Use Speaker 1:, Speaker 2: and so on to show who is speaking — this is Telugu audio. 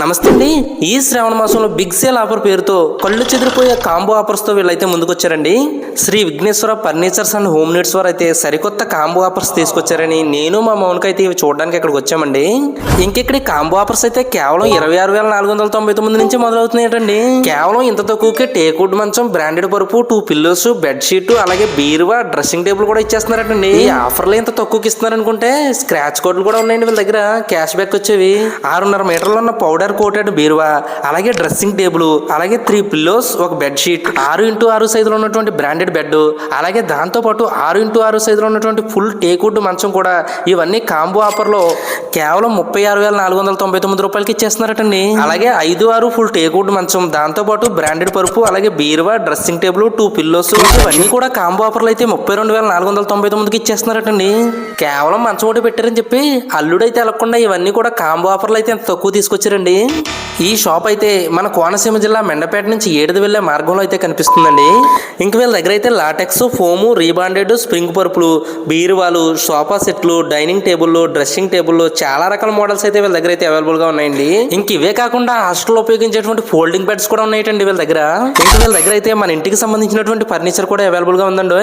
Speaker 1: నమస్తే అండి. ఈ శ్రావణ మాసంలో బిగ్ సేల్ ఆఫర్ పేరుతో కళ్ళు చెదిరిపోయే కాంబో ఆఫర్స్తో వీళ్ళైతే ముందుకొచ్చారండి. Sri Vighneswara furnitures and home needs వారు అయితే సరికొత్త కాంబో ఆఫర్స్ తీసుకొచ్చారని నేను మా మౌన్కి అయితే ఇవి చూడడానికి ఇక్కడికి వచ్చామండి. ఇంకెక్కడ కాంబో ఆఫర్స్ అయితే కేవలం ఇరవై ఆరు వేల నాలుగు వందల తొంభై తొమ్మిది నుంచి మొదలవుతున్నాయండి కేవలం ఇంత తక్కువకే టేకుడ్ మంచం బ్రాండెడ్ పరుపు టూ పిల్లోస్ బెడ్ షీట్ అలాగే బీరువా డ్రెస్సింగ్ టేబుల్ కూడా ఇచ్చేస్తున్నారటండి. ఈ ఆఫర్లు ఇంత తక్కువకి ఇస్తున్నారు అనుకుంటే స్క్రాచ్ కోడ్లు కూడా ఉన్నాయండి వీళ్ళ దగ్గర. క్యాష్ బ్యాక్ వచ్చేవి. ఆరున్నర మీటర్లు ఉన్న పౌడర్ కోటెడ్ బీరువా అలాగే డ్రెస్సింగ్ టేబుల్ అలాగే త్రీ పిల్లోస్ ఒక బెడ్షీట్ ఆరు ఇంటూ ఆరు సైజులో ఉన్నటువంటి బ్రాండెడ్ బెడ్ అలాగే దాంతో పాటు ఆరు ఇంటూ ఆరు సైజులో ఉన్నటువంటి ఫుల్ టేకుడ్ మంచం కూడా ఇవన్నీ కాంబో ఆఫర్లో కేవలం ముప్పై ఆరు వేల నాలుగు వందల తొంభై తొమ్మిది రూపాయలకి ఇచ్చేస్తున్నారటండి. అలాగే ఐదు ఆరు ఫుల్ టేకుడ్ మంచం దాంతో పాటు బ్రాండెడ్ పరుపు అలాగే బీరువా డ్రెస్సింగ్ టేబుల్ టూ పిల్లోస్ ఇవన్నీ కూడా కాంబో ఆఫర్లు అయితే ముప్పై రెండు వేల నాలుగు వందల తొంభై తొమ్మిదికి ఇచ్చేస్తున్నారటండి. కేవలం మంచం ఒకటి పెట్టారని చెప్పి అల్లుడైతే వెళ్ళకుండా ఇవన్నీ కూడా కాంబో ఆఫర్లు అయితే ఎంత తక్కువ తీసుకొచ్చారండి. ఈ షాప్ అయితే మన కోనసీమ జిల్లా మెండపేట నుంచి ఏడుది వెళ్ళే మార్గంలో అయితే కనిపిస్తుందండి. ఇంక వీళ్ళ దగ్గర అయితే లాటెక్స్ ఫోము రీబాండెడ్ స్ప్రింగ్ పరుపులు బీరువాలు సోఫా సెట్లు డైనింగ్ టేబుల్ డ్రెస్సింగ్ టేబుల్ చాలా రకాల మోడల్స్ అయితే వీళ్ళ దగ్గర అయితే అవైలబుల్గా ఉన్నాయండి. ఇంక ఇవే కాకుండా హాస్టల్లో ఉపయోగించేటువంటి ఫోల్డింగ్ బెడ్స్ కూడా ఉన్నాయండి వీళ్ళ దగ్గర. ఇంక వీళ్ళ దగ్గర అయితే మన ఇంటికి సంబంధించినటువంటి ఫర్నిచర్ కూడా అవైలబుల్గా ఉందండి.